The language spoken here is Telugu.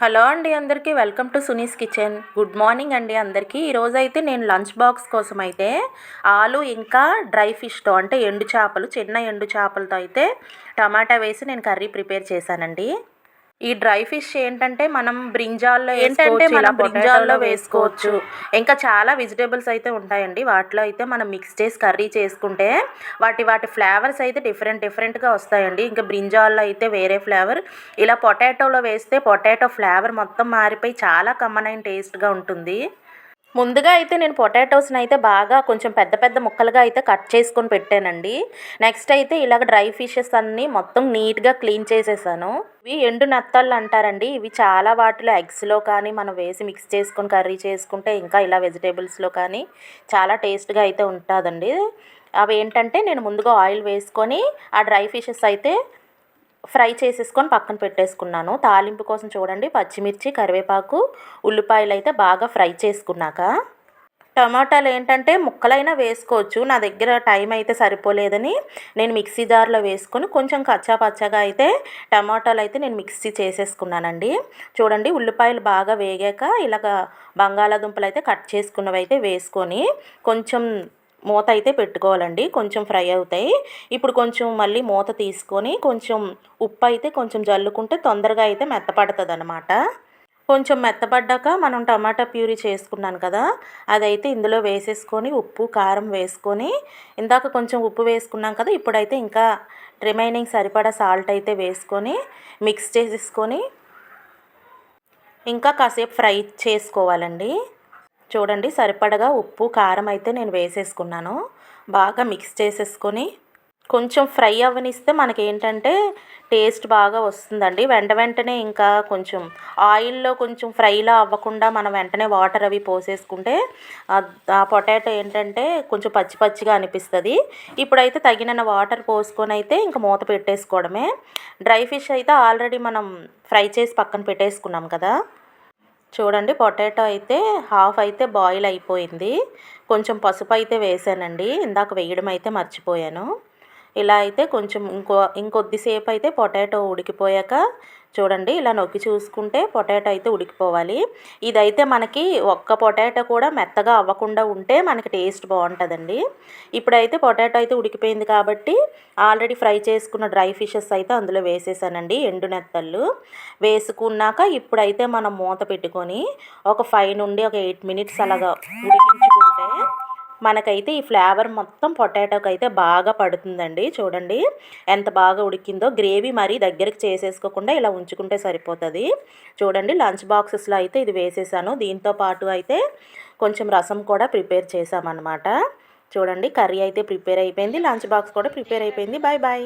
హలో అండి అందరికీ welcome to Suni's kitchen. Good morning అండి అందరికీ. ఈరోజైతే నేను లంచ్ బాక్స్ కోసం అయితే ఆలు ఇంకా డ్రై ఫిష్తో అంటే ఎండు చేపలు చిన్న ఎండు చేపలతో అయితే టమాటా వేసి నేను కర్రీ ప్రిపేర్ చేశానండి. ఈ డ్రై ఫిష్ ఏంటంటే మనం బ్రింజాల్లో ఏంటంటే మనం బ్రింజాల్లో వేసుకోవచ్చు. ఇంకా చాలా వెజిటేబుల్స్ అయితే ఉంటాయండి. వాటిలో అయితే మనం మిక్స్ చేసి కర్రీ చేసుకుంటే వాటి వాటి ఫ్లేవర్స్ అయితే డిఫరెంట్ డిఫరెంట్గా వస్తాయండి. ఇంకా బ్రింజాల్లో అయితే వేరే ఫ్లేవర్. ఇలా పొటాటోలో వేస్తే పొటాటో ఫ్లేవర్ మొత్తం మారిపోయి చాలా కమ్మనైన టేస్ట్గా ఉంటుంది. ముందుగా అయితే నేను పొటాటోస్ని అయితే బాగా కొంచెం పెద్ద పెద్ద ముక్కలుగా అయితే కట్ చేసుకొని పెట్టానండి. నెక్స్ట్ అయితే ఇలాగ డ్రై ఫిషెస్ అన్నీ మొత్తం నీట్గా క్లీన్ చేసేసాను. ఇవి ఎండు నత్తళ్ళు అంటారండి. ఇవి చాలా వాటిలో ఎగ్స్లో కానీ మనం వేసి మిక్స్ చేసుకొని కర్రీ చేసుకుంటే ఇంకా ఇలా వెజిటేబుల్స్లో కానీ చాలా టేస్ట్గా అయితే ఉంటుందండి. అవి ఏంటంటే నేను ముందుగా ఆయిల్ వేసుకొని ఆ డ్రై ఫిషెస్ అయితే ఫ్రై చేసేసుకొని పక్కన పెట్టేసుకున్నాను. తాలింపు కోసం చూడండి పచ్చిమిర్చి కరివేపాకు ఉల్లిపాయలు అయితే బాగా ఫ్రై చేసుకున్నాక. టమాటాలు ఏంటంటే ముక్కలైనా వేసుకోవచ్చు. నా దగ్గర టైం అయితే సరిపోలేదని నేను మిక్సీ జార్లో వేసుకొని కొంచెం కచ్చా పచ్చగా అయితే టమాటాలు అయితే నేను మిక్సీ చేసేసుకున్నానండి. చూడండి ఉల్లిపాయలు బాగా వేగాక ఇలాగ బంగాళాదుంపలు అయితే కట్ చేసుకున్నవి అయితే వేసుకొని కొంచెం మూత అయితే పెట్టుకోవాలండి. కొంచెం ఫ్రై అవుతాయి. ఇప్పుడు కొంచెం మళ్ళీ మూత తీసుకొని కొంచెం ఉప్పు అయితే కొంచెం జల్లుకుంటే తొందరగా అయితే మెత్తపడుతుంది అనమాట కొంచెం మెత్తపడ్డాక మనం టమాటా ప్యూరీ చేసుకున్నాను కదా అదైతే ఇందులో వేసేసుకొని ఉప్పు కారం వేసుకొని ఇందాక కొంచెం ఉప్పు వేసుకున్నాం కదా ఇప్పుడైతే ఇంకా రిమైనింగ్ సరిపడా సాల్ట్ అయితే వేసుకొని మిక్స్ చేసేసుకొని ఇంకా కాసేపు ఫ్రై చేసుకోవాలండి. చూడండి సరిపడగా ఉప్పు కారం అయితే నేను వేసేసుకున్నాను. బాగా మిక్స్ చేసేసుకొని కొంచెం ఫ్రై అవ్వనిస్తే మనకి ఏంటంటే టేస్ట్ బాగా వస్తుందండి. వెంట వెంటనే ఇంకా కొంచెం ఆయిల్లో కొంచెం ఫ్రైలా అవ్వకుండా మనం వెంటనే వాటర్ అవి పోసేసుకుంటే ఆ పొటాటో ఏంటంటే కొంచెం పచ్చి పచ్చిగా అనిపిస్తుంది. ఇప్పుడైతే తగిన వాటర్ పోసుకొని అయితే ఇంకా మూత పెట్టేసుకోవడమే. డ్రై ఫిష్ అయితే ఆల్రెడీ మనం ఫ్రై చేసి పక్కన పెట్టేసుకున్నాం కదా. చూడండి పొటాటో అయితే హాఫ్ అయితే బాయిల్ అయిపోయింది. కొంచెం పసుపు అయితే వేసానండి. ఇందాక వేయడం అయితే మర్చిపోయాను. ఇలా అయితే కొంచెం ఇంకో ఇంకొద్దిసేపు అయితే పొటాటో ఉడికిపోయాక చూడండి ఇలా నొక్కి చూసుకుంటే పొటాటో అయితే ఉడికిపోవాలి. ఇదైతే మనకి ఒక్క పొటాటో కూడా మెత్తగా అవ్వకుండా ఉంటే మనకి టేస్ట్ బాగుంటుందండి. ఇప్పుడైతే పొటాటో అయితే ఉడికిపోయింది కాబట్టి ఆల్రెడీ ఫ్రై చేసుకున్న డ్రై ఫిషెస్ అయితే అందులో వేసేసానండి ఎండు నెత్తళ్ళు. వేసుకున్నాక ఇప్పుడైతే మనం మూత పెట్టుకొని ఒక ఫైవ్ నుండి ఒక ఎయిట్ మినిట్స్ అలాగా ఉడికించుకుంటే మనకైతే ఈ ఫ్లేవర్ మొత్తం పొటాటోకి అయితే బాగా పడుతుందండి. చూడండి. ఎంత బాగా ఉడికిందో గ్రేవీ మరీ దగ్గరికి చేసేసుకోకుండా ఇలా ఉంచుకుంటే సరిపోతుంది. చూడండి లంచ్ బాక్సెస్లో అయితే ఇది వేసేసాను. దీంతో పాటు అయితే కొంచెం రసం కూడా ప్రిపేర్ చేసామన్నమాట చూడండి కర్రీ అయితే ప్రిపేర్ అయిపోయింది. లంచ్ బాక్స్ కూడా ప్రిపేర్ అయిపోయింది. Bye bye